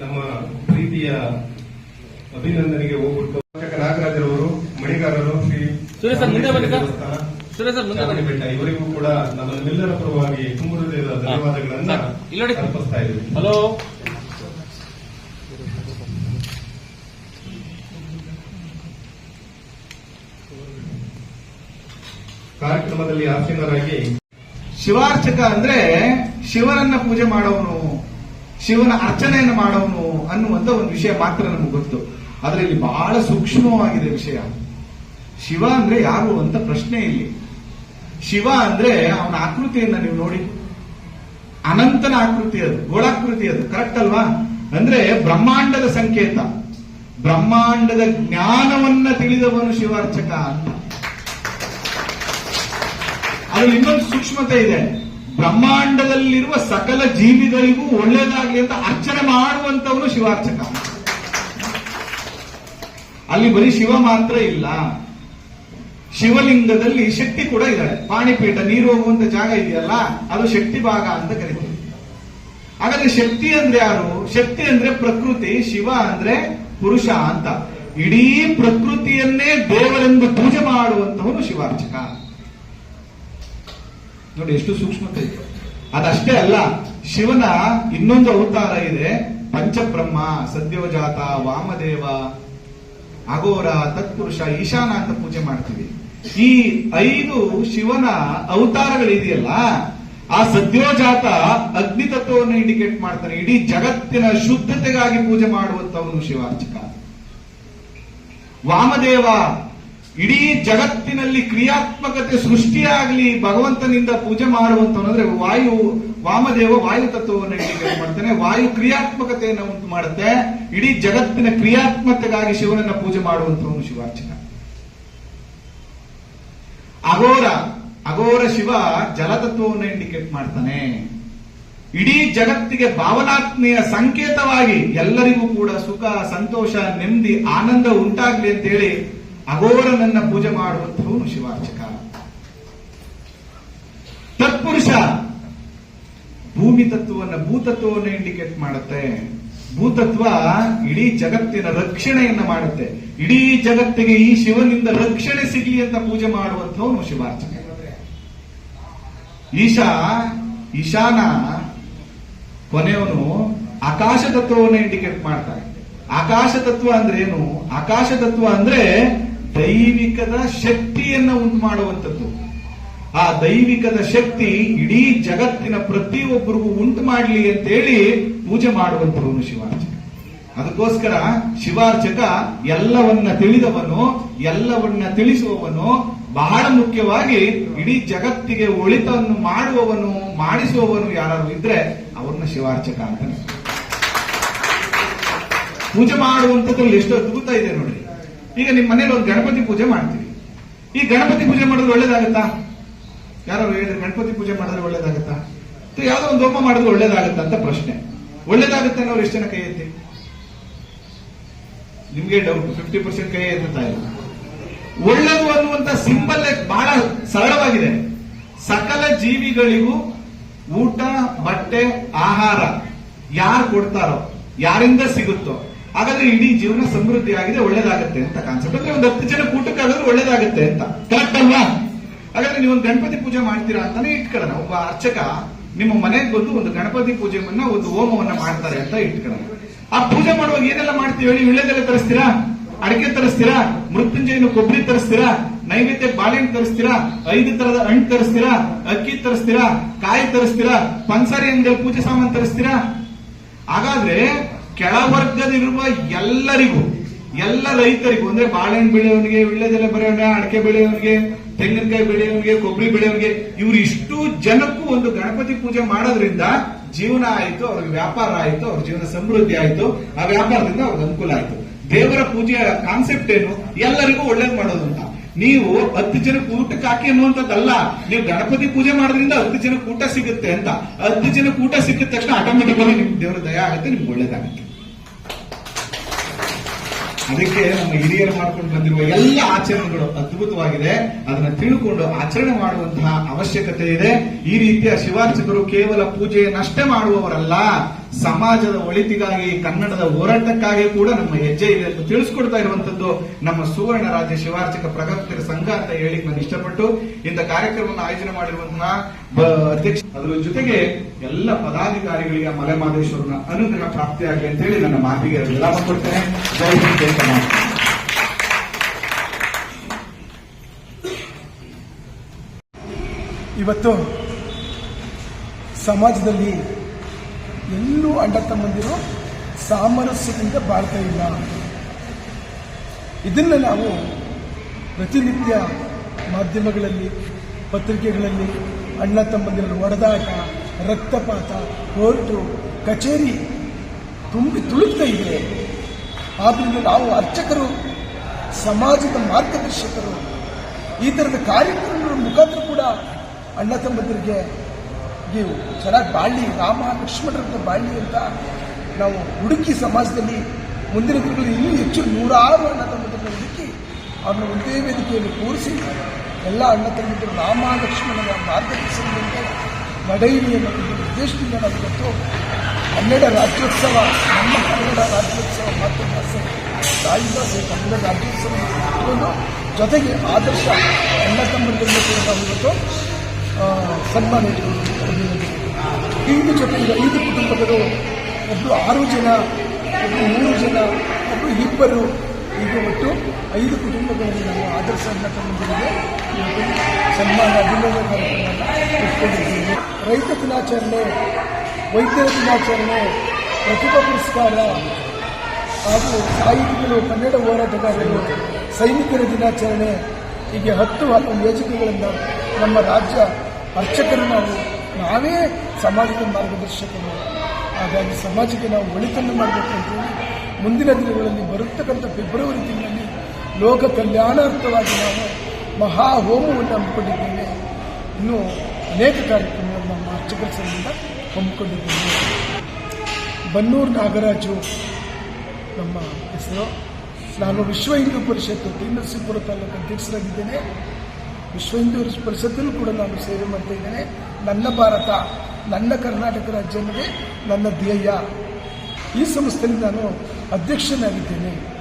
ನಮ್ಮ ಪ್ರೀತಿಯ ಅಭಿನಂದನೆಗೆ ಹೋಗ್ಬಿಟ್ಟು ನಾಗರಾಜರವರು ಮಣಿಗಾರರು ಶ್ರೀ ಸುರೇಶ್ ಸರ್, ಮುಂದೆ ಬನ್ನಿ ಸರ್. ಸರ್, ಮುಂದೆ ಬನ್ನಿ. ಬೆಟ್ಟ ಇವರಿಗೂ ಕೂಡ ನಮ್ಮೆಲ್ಲರ ಪರವಾಗಿ ತುಂಬ ಹೃದಯದ ಧನ್ಯವಾದಗಳನ್ನ. ಅರ್ಪಿಸ್ತಾ ಇದ್ದೀವಿ ಕಾರ್ಯಕ್ರಮದಲ್ಲಿ ಆಸೀನರಾಗಿ, ಶಿವಾರ್ಚಕ ಅಂದ್ರೆ ಶಿವನನ್ನ ಪೂಜೆ ಮಾಡೋನು, ಶಿವನ ಅರ್ಚನೆಯನ್ನು ಮಾಡೋನು ಅನ್ನುವಂತ ಒಂದು ವಿಷಯ ಮಾತ್ರ ನಮ್ಗೆ ಗೊತ್ತು. ಆದ್ರೆ ಇಲ್ಲಿ ಬಹಳ ಸೂಕ್ಷ್ಮವಾಗಿದೆ ವಿಷಯ. ಶಿವ ಅಂದ್ರೆ ಯಾರು ಅಂತ ಪ್ರಶ್ನೆ ಇಲ್ಲಿ. ಶಿವ ಅಂದ್ರೆ ಅವನ ಆಕೃತಿಯನ್ನ ನೀವು ನೋಡಿ. ಅನಂತನ ಆಕೃತಿ ಅದು, ಗೋಳಾಕೃತಿ ಅದು ಕರೆಕ್ಟ್ ಅಲ್ವಾ? ಅಂದ್ರೆ ಬ್ರಹ್ಮಾಂಡದ ಸಂಕೇತ. ಬ್ರಹ್ಮಾಂಡದ ಜ್ಞಾನವನ್ನ ತಿಳಿದವನು ಶಿವಾರ್ಚಕ ಅಂತ. ಅದ್ರಲ್ಲಿ ಇನ್ನೊಂದು ಸೂಕ್ಷ್ಮತೆ ಇದೆ. ಬ್ರಹ್ಮಾಂಡದಲ್ಲಿರುವ ಸಕಲ ಜೀವಿಗಳಿಗೂ ಒಳ್ಳೇದಾಗ್ಲಿ ಅಂತ ಅರ್ಚನೆ ಮಾಡುವಂತವನು ಶಿವಾರ್ಚಕ. ಅಲ್ಲಿ ಬರೀ ಶಿವ ಮಾತ್ರ ಇಲ್ಲ. ಶಿವಲಿಂಗದಲ್ಲಿ ಶಕ್ತಿ ಕೂಡ ಇದ್ದಾಳೆ. ಪಾಣಿಪೀಠ, ನೀರು ಹೋಗುವಂತ ಜಾಗ ಇದೆಯಲ್ಲ, ಅದು ಶಕ್ತಿ ಭಾಗ ಅಂತ ಕರಿತೀವಿ ಹಾಗಾದ್ರೆ ಶಕ್ತಿ ಅಂದ್ರೆ ಯಾರು? ಶಕ್ತಿ ಅಂದ್ರೆ ಪ್ರಕೃತಿ, ಶಿವ ಅಂದ್ರೆ ಪುರುಷ ಅಂತ. ಇಡೀ ಪ್ರಕೃತಿಯನ್ನೇ ದೇವರೆಂದು ಪೂಜೆ ಮಾಡುವಂತವನು ಶಿವಾರ್ಚಕ. ನೋಡಿ, ಎಷ್ಟು ಸೂಕ್ಷ್ಮತೆ ಇತ್ತು ಅದಷ್ಟೇ ಅಲ್ಲ, ಶಿವನ ಇನ್ನೊಂದು ಅವತಾರ ಇದೆ, ಪಂಚಬ್ರಹ್ಮ, ಸದ್ಯೋಜಾತ, ವಾಮದೇವ ಅಗೋರ ತತ್ಪುರುಷ, ಈಶಾನ ಅಂತ ಪೂಜೆ ಮಾಡ್ತೀವಿ. ಈ ಐದು ಶಿವನ ಅವತಾರಗಳಿದೆಯಲ್ಲ, ಆ ಸದ್ಯೋಜಾತ ಅಗ್ನಿ ತತ್ವವನ್ನು ಇಂಡಿಕೇಟ್ ಮಾಡ್ತಾರೆ. ಇಡೀ ಜಗತ್ತಿನ ಶುದ್ಧತೆಗಾಗಿ ಪೂಜೆ ಮಾಡುವಂತವನು ಶಿವಾರ್ಚಕ. ವಾಮದೇವ ಇಡೀ ಜಗತ್ತಿನಲ್ಲಿ ಕ್ರಿಯಾತ್ಮಕತೆ ಸೃಷ್ಟಿಯಾಗಲಿ, ಭಗವಂತನಿಂದ ಪೂಜೆ ಮಾಡುವಂತವನಂದ್ರೆ ವಾಯು, ವಾಮದೇವ ವಾಯು ತತ್ವವನ್ನು ಇಂಡಿಕೇಟ್ ಮಾಡ್ತಾನೆ. ವಾಯು ಕ್ರಿಯಾತ್ಮಕತೆಯನ್ನು ಉಂಟು ಮಾಡುತ್ತೆ. ಇಡೀ ಜಗತ್ತಿನ ಕ್ರಿಯಾತ್ಮಕತೆಗಾಗಿ ಶಿವನನ್ನ ಪೂಜೆ ಮಾಡುವಂತವನು ಶಿವಾರ್ಚನ. ಅಘೋರ ಅಘೋರ ಶಿವ ಜಲತತ್ವವನ್ನು ಇಂಡಿಕೇಟ್ ಮಾಡ್ತಾನೆ. ಇಡೀ ಜಗತ್ತಿಗೆ ಭಾವನಾತ್ಮೆಯ ಸಂಕೇತವಾಗಿ ಎಲ್ಲರಿಗೂ ಕೂಡ ಸುಖ, ಸಂತೋಷ, ನೆಮ್ಮದಿ, ಆನಂದ ಉಂಟಾಗ್ಲಿ ಅಂತ ಹೇಳಿ ಅಘೋರನನ್ನ ಪೂಜೆ ಮಾಡುವಂಥವನು ಶಿವಾರ್ಚಕ. ತತ್ಪುರುಷ, ಭೂಮಿ ತತ್ವವನ್ನ ಭೂತತ್ವವನ್ನು ಇಂಡಿಕೇಟ್ ಮಾಡುತ್ತೆ. ಭೂತತ್ವ ಇಡೀ ಜಗತ್ತಿನ ರಕ್ಷಣೆಯನ್ನ ಮಾಡುತ್ತೆ. ಇಡೀ ಜಗತ್ತಿಗೆ ಈ ಶಿವನಿಂದ ರಕ್ಷಣೆ ಸಿಗಲಿ ಅಂತ ಪೂಜೆ ಮಾಡುವಂಥವನು ಶಿವಾರ್ಚಕ. ಈಶಾ, ಈಶಾನ ಕೊನೆಯವನು ಆಕಾಶ ತತ್ವವನ್ನು ಇಂಡಿಕೇಟ್ ಮಾಡ್ತಾರೆ ಆಕಾಶ ತತ್ವ ಅಂದ್ರೆ ಏನು? ಆಕಾಶ ತತ್ವ ಅಂದ್ರೆ ದೈವಿಕದ ಶಕ್ತಿಯನ್ನ ಉಂಟು ಮಾಡುವಂಥದ್ದು ಆ ದೈವಿಕದ ಶಕ್ತಿ ಇಡೀ ಜಗತ್ತಿನ ಪ್ರತಿಯೊಬ್ಬರಿಗೂ ಉಂಟು ಮಾಡಲಿ ಅಂತೇಳಿ ಪೂಜೆ ಮಾಡುವಂಥವನು ಶಿವಾರ್ಚಕ. ಅದಕ್ಕೋಸ್ಕರ ಶಿವಾರ್ಚಕ ಎಲ್ಲವನ್ನ ತಿಳಿದವನು, ಎಲ್ಲವನ್ನ ತಿಳಿಸುವವನು, ಬಹಳ ಮುಖ್ಯವಾಗಿ ಇಡೀ ಜಗತ್ತಿಗೆ ಒಳಿತವನ್ನು ಮಾಡುವವನು, ಮಾಡಿಸುವವನು ಯಾರು ಇದ್ರೆ ಅವ್ರನ್ನ ಶಿವಾರ್ಚಕ ಅಂತಾನೆ ಪೂಜೆ ಮಾಡುವಂಥದ್ರಲ್ಲಿ ಎಷ್ಟು ಅದ್ಭುತ ಇದೆ ನೋಡಿ. ಈಗ ನಿಮ್ಮ ಮನೇಲಿ ಒಂದು ಗಣಪತಿ ಪೂಜೆ ಮಾಡ್ತೀವಿ. ಈ ಗಣಪತಿ ಪೂಜೆ ಮಾಡಿದ್ರೆ ಒಳ್ಳೇದಾಗತ್ತಾ? ಯಾರು ಹೇಳಿದ್ರೆ ಗಣಪತಿ ಪೂಜೆ ಮಾಡಿದ್ರೆ ಒಳ್ಳೇದಾಗುತ್ತಾ? ಯಾವುದೋ ಒಂದು ಹೋಮ ಮಾಡಿದ್ರೆ ಒಳ್ಳೇದಾಗತ್ತಾ ಅಂತ ಪ್ರಶ್ನೆ. ಒಳ್ಳೇದಾಗುತ್ತೆ ಅನ್ನೋರು ಎಷ್ಟು ಜನ ಕೈ ಎತ್ತಿ? ನಿಮ್ಗೆ ಡೌಟ್ ಫಿಫ್ಟಿ ಪರ್ಸೆಂಟ್ ಕೈ ಎತ್ತಾ ಇಲ್ಲ ಒಳ್ಳೇದು ಅನ್ನುವಂತ ಸಿಂಪಲ್ ಬಹಳ ಸರಳವಾಗಿದೆ. ಸಕಲ ಜೀವಿಗಳಿಗೂ ಊಟ, ಬಟ್ಟೆ, ಆಹಾರ ಯಾರು ಕೊಡ್ತಾರೋ, ಯಾರಿಂದ ಸಿಗುತ್ತೋ ಹಾಗಾದ್ರೆ ಇಡೀ ಜೀವನ ಸಮೃದ್ಧಿ ಆಗಿದೆ, ಒಳ್ಳೇದಾಗುತ್ತೆ ಅಂತ ಕಾನ್ಸೆಪ್ಟ್ ಅಂದ್ರೆ ಒಂದು ಹತ್ತು ಜನ ಕೂಟಕ್ಕಾದ್ರೆ ಒಳ್ಳೇದಾಗುತ್ತೆ ಅಂತ. ಕರೆಕ್ಟ್ ಅಲ್ವಾ? ಹಾಗಾದ್ರೆ ನೀವು ಒಂದು ಗಣಪತಿ ಪೂಜೆ ಮಾಡ್ತೀರಾ ಅಂತಾನೆ ಇಟ್ಕೊಳ್ಳೋಣ. ಒಬ್ಬ ಅರ್ಚಕ ನಿಮ್ಮ ಮನೆಗೆ ಬಂದು ಒಂದು ಗಣಪತಿ ಪೂಜೆಯನ್ನ, ಒಂದು ಹೋಮವನ್ನ ಮಾಡ್ತಾರೆ ಅಂತ ಇಟ್ಕೊಳ್ಳೋಣ. ಆ ಪೂಜೆ ಮಾಡುವಾಗ ಏನೆಲ್ಲ ಮಾಡ್ತೀವಿ ಹೇಳಿ? ವಿಳ್ಳೆದೆಲೆ ತರಿಸ್ತೀರಾ? ಅಡಿಕೆ ತರಿಸ್ತೀರಾ? ಮೃತ್ಯುಂಜಯನ ಕೊಬ್ಬರಿ ತರಿಸ್ತೀರಾ? ನೈವೇದ್ಯ ಬಾಳೆಹಣ್ಣು ತರಿಸ್ತೀರಾ? ಐದು ತರದ ಹಣ್ಣು ತರಿಸ್ತೀರಾ? ಅಕ್ಕಿ ತರಿಸ್ತೀರಾ? ಕಾಯಿ ತರಿಸ್ತೀರಾ? ಪಂಸಾರಿ ಅಂಗಡಿಯಲ್ಲಿ ಪೂಜೆ ಸಾಮಾನು ತರಿಸ್ತೀರಾ? ಹಾಗಾದ್ರೆ ಕೆಳವರ್ಗದಿರುವ ಎಲ್ಲರಿಗೂ, ಎಲ್ಲ ರೈತರಿಗೂ, ಅಂದ್ರೆ ಬಾಳೆಹಣ್ಣು ಬೆಳೆಯವನಿಗೆ ವಿಳ್ಳೆದೆಲೆ ಬೆಳೆಯವನಿಗೆ ಅಡಕೆ ಬೆಳೆಯವನಿಗೆ ತೆಂಗಿನಕಾಯಿ ಬೆಳೆಯವನಿಗೆ ಕೊಬ್ಬರಿ ಬೆಳೆಯವನಿಗೆ ಇವ್ರು ಇಷ್ಟು ಜನಕ್ಕೂ ಒಂದು ಗಣಪತಿ ಪೂಜೆ ಮಾಡೋದ್ರಿಂದ ಜೀವನ ಆಯ್ತು ಅವ್ರ ವ್ಯಾಪಾರ ಆಯ್ತು, ಅವ್ರ ಜೀವನ ಸಮೃದ್ಧಿ ಆಯ್ತು, ಆ ವ್ಯಾಪಾರದಿಂದ ಅವ್ರಿಗೆ ಅನುಕೂಲ ಆಯ್ತು. ದೇವರ ಪೂಜೆಯ ಕಾನ್ಸೆಪ್ಟ್ ಏನು? ಎಲ್ಲರಿಗೂ ಒಳ್ಳೇದು ಮಾಡೋದು ಅಂತ. ನೀವು ಹತ್ತು ಜನಕ್ಕೆ ಊಟಕ್ಕೆ ಹಾಕಿ ಅನ್ನುವಂಥದ್ದಲ್ಲ. ನೀವು ಗಣಪತಿ ಪೂಜೆ ಮಾಡೋದ್ರಿಂದ ಹತ್ತು ಜನಕ್ಕೆ ಊಟ ಸಿಗುತ್ತೆ ಅಂತ. ಹತ್ತು ಜನಕ್ಕೆ ಊಟ ಸಿಕ್ಕಿದ ತಕ್ಷಣ ಆಟೋಮೆಟಿಕಲಿ ನಿಮ್ಗೆ ದೇವರ ದಯ ಆಗುತ್ತೆ, ನಿಮ್ಗೆ ಒಳ್ಳೇದಾಗುತ್ತೆ. ಅದಕ್ಕೆ ನಮ್ಮ ಹಿರಿಯರು ಮಾಡ್ಕೊಂಡು ಬಂದಿರುವ ಎಲ್ಲ ಆಚರಣೆಗಳು ಅದ್ಭುತವಾಗಿದೆ. ಅದನ್ನ ತಿಳ್ಕೊಂಡು ಆಚರಣೆ ಮಾಡುವಂತಹ ಅವಶ್ಯಕತೆ ಇದೆ. ಈ ರೀತಿಯ ಶಿವಾರ್ಚಕರು ಕೇವಲ ಪೂಜೆಯನ್ನಷ್ಟೇ ಮಾಡುವವರಲ್ಲ. ಸಮಾಜದ ಒಳಿತಿಗಾಗಿ, ಕನ್ನಡದ ಹೋರಾಟಕ್ಕಾಗಿ ಕೂಡ ನಮ್ಮ ಹೆಜ್ಜೆ ಇದೆ ಅಂತ ತಿಳಿಸ್ಕೊಡ್ತಾ ಇರುವಂತದ್ದು ನಮ್ಮ ಸುವರ್ಣ ರಾಜ್ಯ ಶಿವಾರ್ಚಕ ಪ್ರಗತಿರ ಸಂಘ ಅಂತ ಹೇಳಿ ನಾನು ಇಷ್ಟಪಟ್ಟು ಇಂಥ ಕಾರ್ಯಕ್ರಮವನ್ನು ಆಯೋಜನೆ ಮಾಡಿರುವಂತಹ ಅಧ್ಯಕ್ಷ ಅದರ ಜೊತೆಗೆ ಎಲ್ಲ ಪದಾಧಿಕಾರಿಗಳಿಗೆ ಮಲೆ ಮಹದೇಶ್ವರನ ಅನುಗ್ರಹ ಪ್ರಾಪ್ತಿಯಾಗಲಿ ಅಂತ ಹೇಳಿ ನನ್ನ ಮಾತಿಗೆ ವಿರಾಮ ಕೊಡ್ತೇನೆ. ಜೈ ಇವತ್ತು ಸಮಾಜದಲ್ಲಿ ಎಲ್ಲೂ ಅಣ್ಣ ತಮ್ಮಂದಿರು ಸಾಮರಸ್ಯದಿಂದ ಬಾಳ್ತಾ ಇಲ್ಲ. ಇದನ್ನ ನಾವು ಪ್ರತಿನಿತ್ಯ ಮಾಧ್ಯಮಗಳಲ್ಲಿ, ಪತ್ರಿಕೆಗಳಲ್ಲಿ ಅಣ್ಣ ತಮ್ಮಂದಿರ ಒಡೆದಾಟ ರಕ್ತಪಾತ, ಕೋರ್ಟು, ಕಚೇರಿ ತುಂಬಿ ತುಳುಕ್ತಾ ಇದೆ. ಆದ್ದರಿಂದ ನಾವು ಅರ್ಚಕರು, ಸಮಾಜದ ಮಾರ್ಗದರ್ಶಕರು, ಈ ಥರದ ಕಾರ್ಯಕ್ರಮಗಳ ಮುಖಾಂತರ ಕೂಡ ಅಣ್ಣ ತಮ್ಮಂದಿರಿಗೆ ನೀವು ಚೆನ್ನಾಗಿ ಬಾಳಿ ರಾಮ ಲಕ್ಷ್ಮಣರಂತ ಬಾಳಿ ಅಂತ ನಾವು ಹುಡುಕಿ ಸಮಾಜದಲ್ಲಿ ಮುಂದಿನ ದಿನಗಳಲ್ಲಿ ಇನ್ನೂ ಹೆಚ್ಚು ನೂರಾರು ಅಣ್ಣ ತಮ್ಮದನ್ನು ಹುಡುಕಿ ಅವ್ರನ್ನ ಒಂದೇ ವೇದಿಕೆಯಲ್ಲಿ ಕೂರಿಸಿ ಎಲ್ಲ ಅಣ್ಣ ತಮ್ಮಂದಿರು ರಾಮ ಲಕ್ಷ್ಮಣನ ಮಾರ್ಗದರ್ಶನದಂತೆ ನಡೆಯಲಿ ಅನ್ನೋ ಒಂದು ಉದ್ದೇಶದಿಂದ ನಾವು ಇವತ್ತು ಕನ್ನಡ ರಾಜ್ಯೋತ್ಸವ, ನಮ್ಮ ಕನ್ನಡ ರಾಜ್ಯೋತ್ಸವ ಮಾತೃಭಾಷೆ ತಾಯಿಭಾಷೆ ಕನ್ನಡ ರಾಜ್ಯೋತ್ಸವ ಜೊತೆಗೆ ಆದರ್ಶ ಅಣ್ಣ ತಮ್ಮಂದಿರನ್ನು ಕೂಡ ನಾವು ಇವತ್ತು ಸನ್ಮಾನ ಇಂದು. ಜೊತೆಗೆ ಐದು ಕುಟುಂಬಗಳು ಒಬ್ಬರು ಆರು ಜನ ಒಬ್ಬರು ಮೂರು ಜನ ಒಬ್ಬರು ಇಬ್ಬರು. ಇದು ಒಟ್ಟು ಐದು ಕುಟುಂಬಗಳಲ್ಲಿ ನಾವು ಆದರ್ಶ ತಂದಿದ್ದೇವೆ ಸನ್ಮಾನ, ಅಭಿನಂದನೆ ಕಾರ್ಯಕ್ರಮವನ್ನು ಇಟ್ಕೊಂಡಿದ್ದೀವಿ. ರೈತ ದಿನಾಚರಣೆ, ವೈದ್ಯರ ದಿನಾಚರಣೆ, ಪ್ರತಿಭಾ ಪುರಸ್ಕಾರ ಹಾಗೂ ಸಾಹಿತಿಗಳು ಕನ್ನಡ ಹೋರಾಟಗಾರರು ಸೈನಿಕರ ದಿನಾಚರಣೆ, ಹೀಗೆ ಹತ್ತು ಹಲವು ಯೋಜನೆಗಳನ್ನು ನಮ್ಮ ರಾಜ್ಯ ಅರ್ಚಕರು ನಾವು, ನಾವೇ ಸಮಾಜದ ಮಾರ್ಗದರ್ಶಕರು. ಹಾಗಾಗಿ ಸಮಾಜಕ್ಕೆ ನಾವು ಒಳಿತನ್ನು ಮಾಡಬೇಕು ಅಂತೇಳಿ ಮುಂದಿನ ದಿನಗಳಲ್ಲಿ ಬರುತ್ತಕ್ಕಂಥ ಫೆಬ್ರವರಿ ತಿಂಗಳಲ್ಲಿ ಲೋಕ ಕಲ್ಯಾಣಾರ್ಥವಾಗಿ ನಾವು ಮಹಾ ಹೋಮವನ್ನು ಹಮ್ಮಿಕೊಂಡಿದ್ದೇವೆ. ಇನ್ನೂ ಅನೇಕ ಕಾರ್ಯಕ್ರಮಗಳನ್ನು ನಮ್ಮ ಅರ್ಚಕರ ಸಂಬಂಧ ಹಮ್ಮಿಕೊಂಡಿದ್ದೇವೆ. ಬನ್ನೂರು ನಾಗರಾಜು ನಮ್ಮ ಹೆಸರು. ನಾನು ವಿಶ್ವ ಹಿಂದೂ ಪರಿಷತ್ತು ತಿಮ್ಮಸಿಪುರ ತಾಲೂಕು ಅಧ್ಯಕ್ಷರಾಗಿದ್ದೇನೆ. ವಿಶ್ವ ಹಿಂದೂ ಪರಿಷತ್ತಲ್ಲೂ ಕೂಡ ನಾನು ಸೇವೆ ಮಾಡ್ತಾ ನನ್ನ ಭಾರತ, ನನ್ನ ಕರ್ನಾಟಕ ರಾಜ್ಯ ಅನ್ನೋದೇ ನನ್ನ ಧ್ಯೇಯ. ಈ ಸಂಸ್ಥೆಯಲ್ಲಿ ನಾನು ಅಧ್ಯಕ್ಷನಾಗಿದ್ದೇನೆ. ಅಧ್ಯಕ್ಷನಾಗಿ